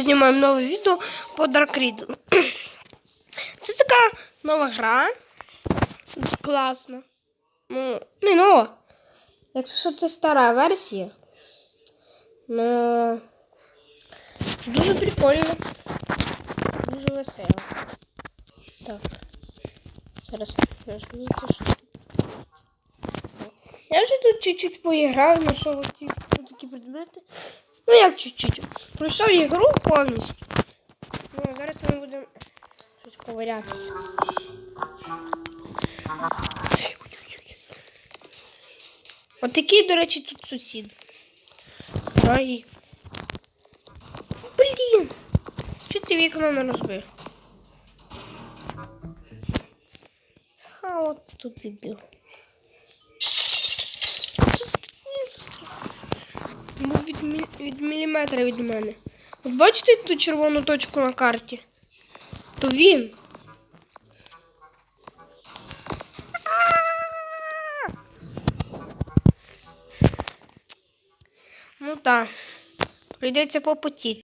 Знімаємо нове відео по Dark Riddle. Це така нова гра. Класна. Ну, не нова. Якщо що це стара версія. Ну дуже прикольно. Дуже весело. Так. Зараз нажміть. Я вже тут чуть-чуть поіграв, знайшов оці такі предмети. Ну як чуть-чуть. Пройшов ігру повністю. Ну, а зараз ми будемо щось ковирятися. От до речі, тут сусід. Ай. Блін! Чого ти вікно не розбив? Ха, от тут і Був від, мі... від міліметра від мене. От бачите ту червону точку на карті? То він. Ну так. Прийдеться попотіти.